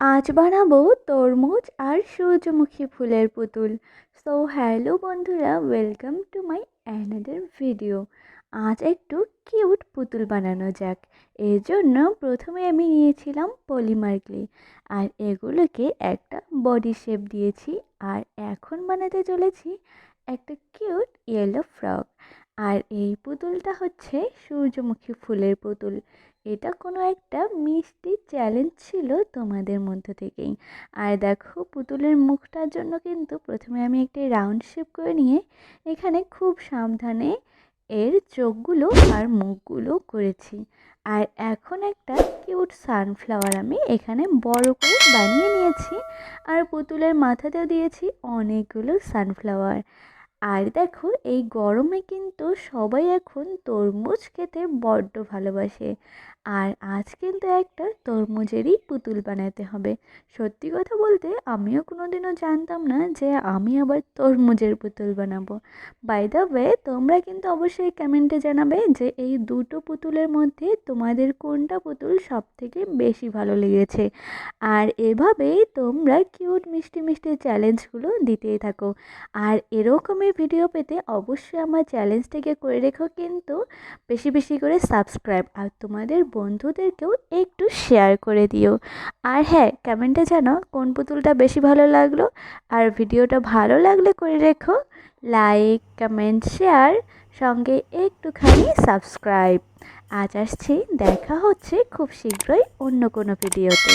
আজ বানাবো তরমুজ আর সূর্যমুখী ফুলের পুতুল। সো হ্যালো বন্ধুরা welcome to my another video আজ একটু কিউট পুতুল বানানো যাক। এর জন্য প্রথমে আমি নিয়েছিলাম পলিমার ক্লে। আর এগুলোকে একটা বডি শেপ দিয়েছি। আর এখন বানাতে চলেছি একটা কিউট ইয়েলো ফ্রক। আর এই পুতুলটা হচ্ছে সূর্যমুখী ফুলের পুতুল। এটা কোনো একটা মিষ্টি চ্যালেঞ্জ ছিল তোমাদের মধ্য থেকেই। আর দেখো, পুতুলের মুখটার জন্য কিন্তু প্রথমে আমি একটি রাউন্ড শেপ করে নিয়ে এখানে খুব সাবধানে এর চোখগুলো আর মুখগুলো করেছি। আর এখন একটা কিউট সানফ্লাওয়ার আমি এখানে বড় করে বানিয়ে নিয়েছি। আর পুতুলের মাথাতেও দিয়েছি অনেকগুলো সানফ্লাওয়ার। আর দেখো, এই গরমে কিন্তু সবাই এখন তরমুজ খেতে বড্ড ভালোবাসে। আর আজ কিন্তু একটা তরমুজেরই পুতুল বানাতে হবে। সত্যি কথা বলতে, আমিও কোনোদিনও জানতাম না যে আমি আবার তরমুজের পুতুল বানাবো। বাই দ্য ওয়ে তোমরা কিন্তু অবশ্যই কমেন্টে জানাবে যে এই দুটো পুতুলের মধ্যে তোমাদের কোনটা পুতুল সব থেকে বেশি ভালো লেগেছে। আর এভাবেই তোমরা কিউট মিষ্টি মিষ্টি চ্যালেঞ্জগুলো দিতেই থাকো। আর এরকমই ভিডিও পেতে অবশ্যই আমার চ্যালেঞ্জটিকে করে রেখো। কিন্তু বেশি বেশি করে সাবস্ক্রাইব আর তোমাদের বন্ধুদেরকেও একটু শেয়ার করে দিও। আর হ্যাঁ কমেন্টে জানো কোন পুতুলটা বেশি ভালো লাগল? আর ভিডিওটা ভালো লাগলে করে রেখো। লাইক কমেন্ট শেয়ার সঙ্গে একটুখানি সাবস্ক্রাইব আজ আসছি, দেখা হচ্ছে খুব শীঘ্রই অন্য কোনো ভিডিওতে